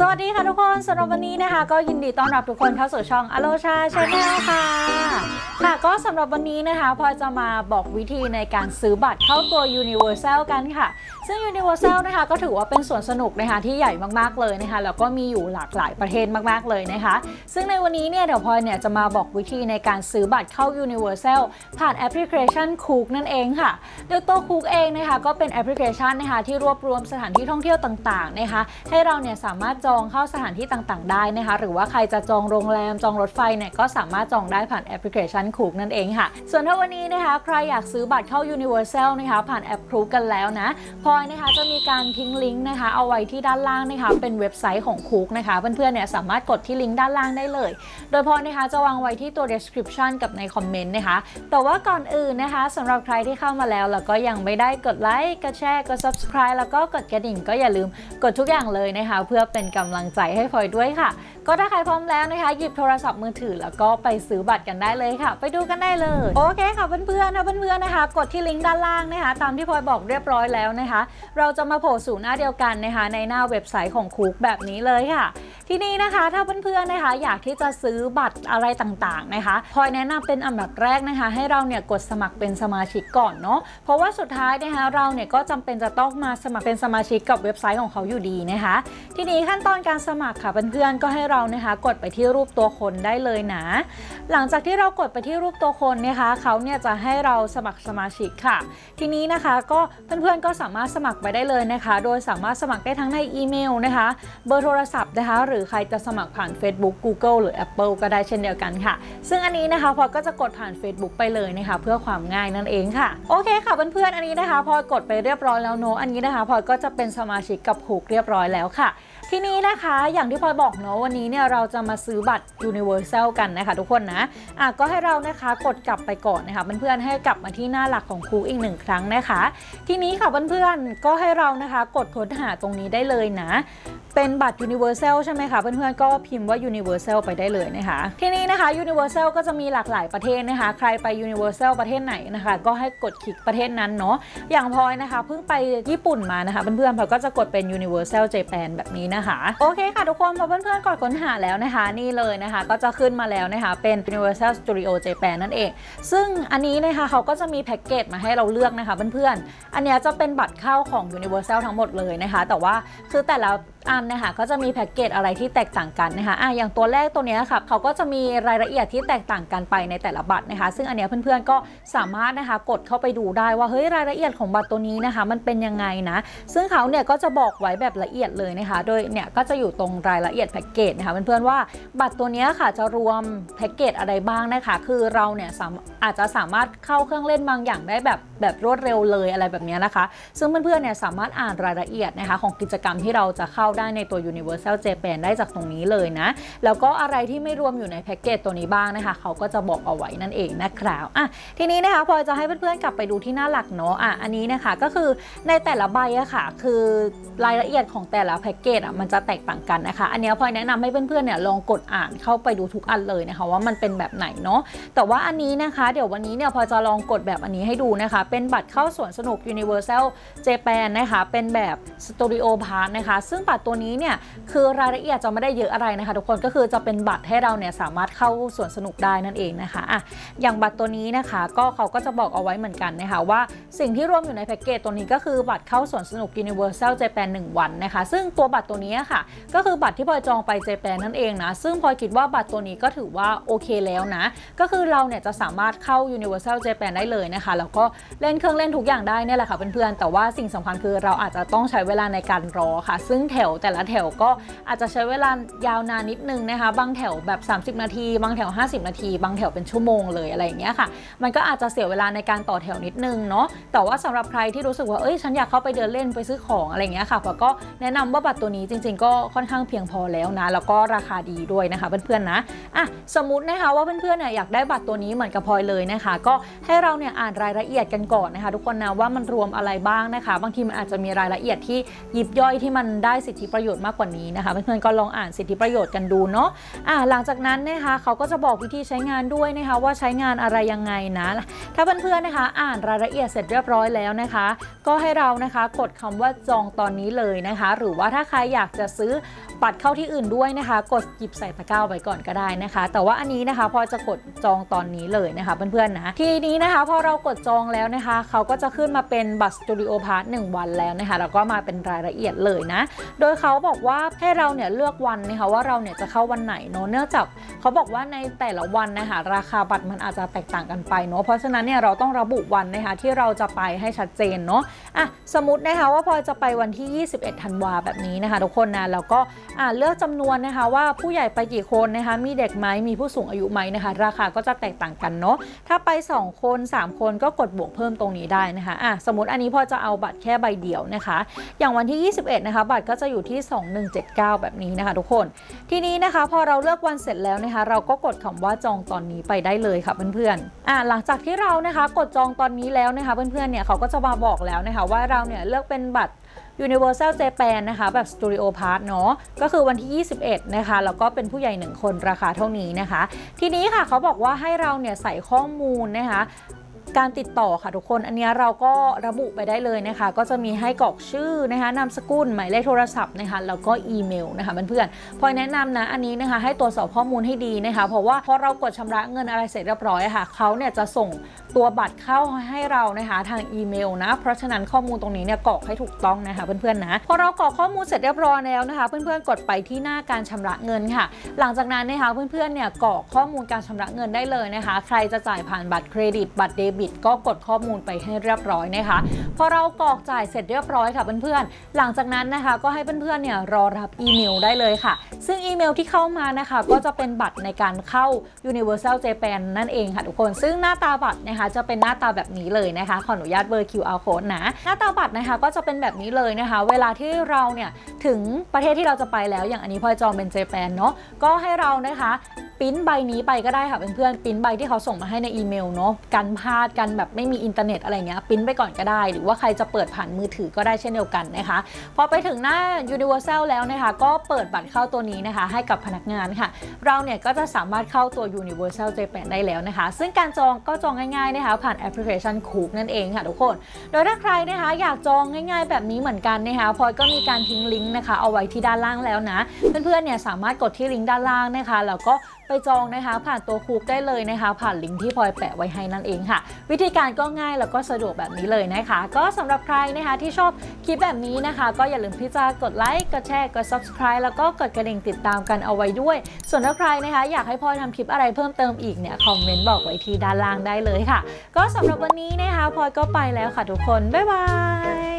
สวัสดีค่ะทุกคนสำหรับวันนี้นะคะ ก็ยินดีต้อนรับทุกคนเข้าสู่ช่องอโลชาชาแนลค่ะ ค่ะก็สำหรับวันนี้นะคะพลอจะมาบอกวิธีในการซื้อบัตรเข้าตัว Universal กันค่ะ ซึ่ง Universal นะคะ ก็ถือว่าเป็นสวนสนุกนะคะที่ใหญ่มากๆเลยนะคะ แล้วก็มีอยู่หลากหลายประเทศมากๆเลยนะคะ ซึ่งในวันนี้เนี่ยเดี๋ยวพลอยเนี่ยจะมาบอกวิธีในการซื้อบัตรเข้า Universal ผ่านแอปพลิเคชัน Cook นั่นเองค่ะโดยตัว Cook เองนะคะก็เป็นแอปพลิเคชันนะคะที่รวบรวมสถานที่ท่องเที่ยวต่างๆนะคะให้เราเนี่ยสามารถจองเข้าสถานที่ต่างๆ ได้นะคะ หรือว่าใครจะจองโรงแรมจองรถไฟเนี่ยก็สามารถจองได้ผ่านแอปพลิเคชัน Cook นั่นเองค่ะ ส่วนถ้าวันนี้นะคะ ใครอยากซื้อบัตรเข้า Universal นะคะผ่านแอป Cook กันแล้วนะพลอยนะคะจะมีการทิ้งลิงก์นะคะ เอาไว้ที่ด้านล่างนะคะ เป็นเว็บไซต์ของ Cook นะคะเพื่อนๆเนี่ยสามารถกดที่ลิงก์ด้านล่างได้เลย โดยพลอยนะคะจะวางไว้ที่ตัว description กับในคอมเมนต์นะคะ แต่ว่าก่อนอื่นนะคะสำหรับใครที่เข้ามาแล้วแล้วก็ยังไม่ได้กดไลค์กดแชร์กด subscribe แล้วก็กดกระดิ่งก็อย่าลืมกดทุกอย่างเลยนะคะ เพื่อเป็นกำลังใจให้พลอยด้วยค่ะ ก็ถ้าใครพร้อมแล้วนะคะ หยิบโทรศัพท์มือถือแล้วก็ไปซื้อบัตรกันได้เลยค่ะ ไปดูกันได้เลย โอเคค่ะเพื่อนๆนะเพื่อนๆนะคะ กดที่ลิงก์ด้านล่างนะคะ ตามที่พลอยบอกเรียบร้อยแล้วนะคะ เราจะมาโผล่สู่หน้าเดียวกันนะคะ ในหน้าเว็บไซต์ของคุกแบบนี้เลยค่ะทีนี้นะคะถ้าเพื่อนๆนะคะอยากที่จะซื้อบัตรอะไรต่างๆนะคะพลอยแนะนำเป็นอันดับแรกนะคะ ให้เราเนี่ยกดสมัครเป็นสมาชิกก่อนเนาะเพราะว่าสุดท้ายนะคะเราเนี่ยก็จำเป็นจะต้องมาสมัครเป็นสมาชิกกับเว็บไซต์ของเขาอยู่ดีนะคะ ทีนี้ขั้นตอนการสมัครค่ะเพื่อนๆก็ให้เรานะคะกดไปที่รูปตัวคนได้เลยนะ หลังจากที่เรากดไปที่รูปตัวคนนะคะเขาเนี่ยจะให้เราสมัครสมาชิกค่ะ ทีนี้นะคะก็เพื่อนๆก็สามารถสมัครไปได้เลยนะคะ โดยสามารถสมัครได้ทั้งในอีเมลนะคะ เบอร์โทรศัพท์นะคะ หรือใครจะสมัครผ่าน Facebook Google หรือ Apple ก็ได้เช่นเดียวกันค่ะ ซึ่งอันนี้นะคะพอยก็จะกดผ่าน Facebook ไปเลยนะคะ เพื่อความง่ายนั่นเองค่ะโอเคค่ะเพื่อนๆอันนี้นะคะ พอยกดไปเรียบร้อยแล้วเนอันนี้นะคะพอยก็จะเป็นสมาชิกกับฮูกเรียบร้อยแล้วค่ะ ทีนี้นะคะอย่างที่พลอยบอกเนาะวันนี้เนี่ยเราจะมาซื้อบัตร Universal กันนะคะทุกคนนะอะก็ให้เรานะคะกดกลับไปก่อนนะคะเพื่อนๆให้กลับมาที่หน้าหลักของครูอีกหนึ่งครั้งนะคะ ทีนี้ค่ะเพื่อนๆก็ให้เรานะคะกดค้นหาตรงนี้ได้เลยนะ เป็นบัตร Universal ใช่ไหมคะเพื่อนๆก็พิมพ์ว่า Universal ไปได้เลยนะคะ ทีนี้นะคะ Universal ก็จะมีหลากหลายประเทศนะคะ ใครไป Universal ประเทศไหนนะคะ ก็ให้กดคลิกประเทศนั้นเนาะอย่างพลอยนะคะเพิ่งไปญี่ปุ่นมานะคะเพื่อนๆพลอยก็จะกดเป็น Universal Japan แบบนี้นะคะ โอเคค่ะทุกคนพอเพื่อนๆกดค้นหาแล้วนะคะ นี่เลยนะคะ ก็จะขึ้นมาแล้วนะคะ เป็น Universal Studio Japan นั่นเอง ซึ่งอันนี้นะคะเขาก็จะมีแพ็กเกจมาให้เราเลือกนะคะเพื่อนๆ อันเนี้ยจะเป็นบัตรเข้าของ Universal ทั้งหมดเลยนะคะ แต่ว่าคือแต่ละ อันนะคะก็จะมีแพ็กเกจอะไรที่แตกต่างกันนะคะอะอย่างตัวแรกตัวนี้ค่ะเขาก็จะมีรายละเอียดที่แตกต่างกันไปในแต่ละบัตรนะคะ ซึ่งอันนี้เพื่อนๆก็สามารถนะคะกดเข้าไปดูได้ว่าเฮ้ยรายละเอียดของบัตรตัวนี้นะคะ มันเป็นยังไงนะซึ่งเขาเนี่ยก็จะบอกไว้แบบละเอียดเลยนะคะ โดยเนี่ยก็จะอยู่ตรงรายละเอียดแพ็กเกจนะคะเพื่อนๆว่าบัตรตัวนี้ค่ะจะรวมแพ็กเกจอะไรบ้างนะคะ คือเราเนี่ยาอาจจะสามารถเข้าเครื่องเล่นบางอย่างได้แบบแบบรวดเร็วเลยอะไรแบบนี้นะคะ ซึ่งเพื่อนๆเนี่ยสามารถอ่านรายละเอียดนะคะของกิจกรรมที่เราจะเข้าได้ในตัว Universal Japan ได้จากตรงนี้เลยนะ แล้วก็อะไรที่ไม่รวมอยู่ในแพ็กเกจตัวนี้บ้างนะคะ เขาก็จะบอกเอาไว้นั่นเองนะครับอะทีนี้นะคะพลอจะให้เพื่อนๆกลับไปดูที่หน้าหลักเนาะอะอันนี้นะคะก็คือในแต่ละใบอะค่ะ คือรายละเอียดของแต่ละแพ็กเกจอะมันจะแตกต่างกันนะคะ อันนี้พลอยแนะนำให้เพื่อนๆเนี่ยลองกดอ่านเข้าไปดูทุกอันเลยนะคะ ว่ามันเป็นแบบไหนเนาะแต่ว่าอันนี้นะคะ เดี๋ยววันนี้เนี่ยพลอจะลองกดแบบอันนี้ให้ดูนะคะ เป็นบัตรเข้าสวนสนุก Universal Japan นะคะ เป็นแบบ Studio Pass นะคะ ซึ่งบัตรตัวนี้เนี่ยคือรายละเอียดจะไม่ได้เยอะอะไรนะคะ ทุกคนก็คือจะเป็นบัตรให้เราเนี่ยสามารถเข้าสวนสนุกได้นั่นเองนะคะอะอย่างบัตรตัวนี้นะคะก็เขาก็จะบอกเอาไว้เหมือนกันนะคะว่าสิ่งที่รวมอยู่ในแพ็กเกจตัวนี้ก็คือบัตรเข้าสวนสนุก Universal Japan 1 วันนะคะ ซึ่งตัวบัตรตัวนี้ค่ะ ก็คือบัตรที่พลอยจองไปเจแปนนั่นเองนะซึ่งพลอยคิดว่าบัตรตัวนี้ก็ถือว่าโอเคแล้วนะ ก็คือเราเนี่ยจะสามารถเข้า Universal Japan ได้เลยนะคะ แล้วก็เล่นเครื่องเล่นทุกอย่างได้เนี่ยแหละค่ะเพื่อนๆแต่ว่าสิ่งสำคัญคือเราอาจจะต้องใช้เวลาในการรอค่ะ ซึ่งแถวแต่ละแถวก็อาจจะใช้เวลายาวนานนิดนึงนะคะ บางแถวแบบ 30 นาที บางแถว 50 นาที บางแถวเป็นชั่วโมงเลยอะไรอย่างเงี้ยค่ะ มันก็อาจจะเสียเวลาในการต่อแถวนิดนึงเนาะแต่ว่าสำหรับใครที่รู้สึกว่าเอ้ยฉันอยากเข้าไปเดินเล่นไปซื้อของอะไรอย่างเงี้ยค่ะพอก็แนะนำว่าบัตรตัวนี้จริง ๆ ก็ค่อนข้างเพียงพอแล้วนะ แล้วก็ราคาดีด้วยนะคะเพื่อนๆนะอะสมมตินะคะว่าเพื่อนๆเนี่ยอยากได้บัตรตัวนี้เหมือนกับพลอยเลยนะคะ ก็ให้เราเนี่ยอ่านรายละเอียดกันก่อนนะคะ ทุกคนนะว่ามันรวมอะไรบ้างนะคะ บางทีมันอาจจะมีรายละเอียดที่ยิบย่อยที่มันได้สิทธิประโยชน์มากกว่านี้นะคะเพื่อนๆก็ลองอ่านสิทธิประโยชน์กันดูเนาะอะหลังจากนั้นนะคะเขาก็จะบอกวิธีใช้งานด้วยนะคะว่าใช้งานอะไรยังไงนะถ้าเพื่อนๆนะคะ อ่านรายละเอียดเสร็จเรียบร้อยแล้วนะคะ ก็ให้เรานะคะกดคำว่าจองตอนนี้เลยนะคะ หรือว่าถ้าใครอยากจะซื้อ บัตรเข้าที่อื่นด้วยนะคะ กดหยิบใส่ตะกร้าไว้ก่อนก็ได้นะคะ แต่ว่าอันนี้นะคะพอจะกดจองตอนนี้เลยนะคะเพื่อนๆนะทีนี้นะคะพอเรากดจองแล้วนะคะ เขาก็จะขึ้นมาเป็นบัตรสตูดิโอพาร์ทหนึ่งวันแล้วนะคะแล้วก็มาเป็นรายละเอียดเลยนะ โดยเขาบอกว่าให้เราเนี่ยเลือกวันนะคะว่าเราเนี่ยจะเข้าวันไหนเนาะเนื่องจากเขาบอกว่าในแต่ละวันนะคะราคาบัตรมันอาจจะแตกต่างกันไปเนาะเพราะฉะนั้นเนี่ยเราต้องระบุวันนะคะที่เราจะไปให้ชัดเจนเนาะอะสมมตินะคะว่าพอจะไปวันที่ 21ธันวาแบบนี้นะคะทุกคนนะแล้วก็ เลือกจำนวนนะคะว่าผู้ใหญ่ไปกี่คนนะคะมีเด็กไหมมีผู้สูงอายุไหมนะคะ ราคาก็จะแตกต่างกันเนาะถ้าไป 2 คน 3 คนก็กดบวกเพิ่มตรงนี้ได้นะคะอะสมมติอันนี้พอจะเอาบัตรแค่ใบเดียวนะคะ อย่างวันที่ 21 นะคะ บัตรก็จะอยู่ที่ 2179 แบบนี้นะคะ ทุกคน ทีนี้นะคะพอเราเลือกวันเสร็จแล้วนะคะ เราก็กดคำว่าจองตอนนี้ไปได้เลยค่ะเพื่อนๆอะหลังจากที่เรานะคะกดจองตอนนี้แล้วนะคะ เพื่อนๆเนี่ยเขาก็จะมาบอกแล้วนะคะว่าเราเนี่ยเลือกเป็นบัตร Universal Japan นะคะ แบบ Studio Part เนาะก็คือวันที่ 21 นะคะ แล้วก็เป็นผู้ใหญ่ 1 คนราคาเท่านี้นะคะ ทีนี้ค่ะเขาบอกว่าให้เราเนี่ยใส่ข้อมูลนะคะ การติดต่อค่ะทุกคน อันนี้เราก็ระบุไปได้เลยนะคะ ก็จะมีให้กรอกชื่อนะคะนามสกุลหมายเลขโทรศัพท์นะคะแล้วก็อีเมลนะคะเพื่อนๆพอยแนะนำนะอันนี้นะคะให้ตรวจสอบข้อมูลให้ดีนะคะ เพราะว่าพอเรากดชำระเงินอะไรเสร็จเรียบร้อยค่ะเขาเนี่ยจะส่งตัวบัตรเข้าให้เรานะคะทางอีเมลนะเพราะฉะนั้นข้อมูลตรงนี้เนี่ยกรอกให้ถูกต้องนะคะเพื่อนๆนะพอเรากรอกข้อมูลเสร็จเรียบร้อยแล้วนะคะ เพื่อนๆกดไปที่หน้าการชำระเงินค่ะ หลังจากนั้นนะคะเพื่อนๆเนี่ยกรอกข้อมูลการชำระเงินได้เลยนะคะ ใครจะจ่ายผ่านบัตรเครดิตบัตรเดบต ก็กดข้อมูลไปให้เรียบร้อยนะคะพอเรากรอกจ่ายเสร็จเรียบร้อยค่ะเพื่อนๆ หลังจากนั้นนะคะ ก็ให้เพื่อนๆเนี่ยรอรับอีเมลได้เลยค่ะ ซึ่งอีเมลที่เข้ามานะคะ ก็จะเป็นบัตรในการเข้า Universal Japan นั่นเองค่ะทุกคนซึ่งหน้าตาบัตรนะคะ จะเป็นหน้าตาแบบนี้เลยนะคะ ขออนุญาตเบอร์ QR code นะ หน้าตาบัตรนะคะก็จะเป็นแบบนี้เลยนะคะ เวลาที่เราเนี่ยถึงประเทศที่เราจะไปแล้วอย่างอันนี้พอยจองเป็นเจแปนเนาะก็ให้เรานะคะปิ้นใบนี้ไปก็ได้ค่ะเพื่อนๆปิ้นใบที่เขาส่งมาให้ในอีเมลเนาะกันพลาดกันแบบไม่มีอินเทอร์เน็ตอะไรเงี้ยปิ้นไปก่อนก็ได้ หรือว่าใครจะเปิดผ่านมือถือก็ได้เช่นเดียวกันนะคะพอไปถึงหน้า Universal แล้วนะคะก็เปิดบัตรเข้าตัวนี้นะคะ ให้กับพนักงานค่ะ เราเนี่ยก็จะสามารถเข้าตัว Universal Japan ได้แล้วนะคะ ซึ่งการจองก็จองง่ายๆนะคะผ่านแอปพลิเคชันคูกนั่นเองค่ะทุกคน โดยถ้าใครนะคะอยากจองง่าย ๆ แบบนี้เหมือนกันนะคะพลอยก็มีการทิ้งลิงก์นะคะเอาไว้ที่ด้านล่างแล้วนะเพื่อนๆเนี่ยสามารถกดที่ลิงก์ด้านล่างนะคะแล้วก็ไปจองนะคะผ่านตัวคูกได้เลยนะคะ ผ่านลิงก์ที่พลอยแปะไว้ให้นั่นเองค่ะวิธีการก็ง่ายแล้วก็สะดวกแบบนี้เลยนะคะ ก็สำหรับใครนะคะที่ชอบคลิปแบบนี้นะคะ ก็อย่าลืมที่จะกดไลค์กดแชร์กด subscribe แล้วก็กดกระดิ่งติดตามกันเอาไว้ด้วย ส่วนถ้าใครนะคะอยากให้พลอยทำคลิปอะไรเพิ่มเติมอีกเนี่ยคอมเมนต์บอกไว้ที่ด้านล่างได้เลยค่ะ ก็สำหรับวันนี้นะคะพลอยก็ไปแล้วค่ะทุกคน บ๊ายบาย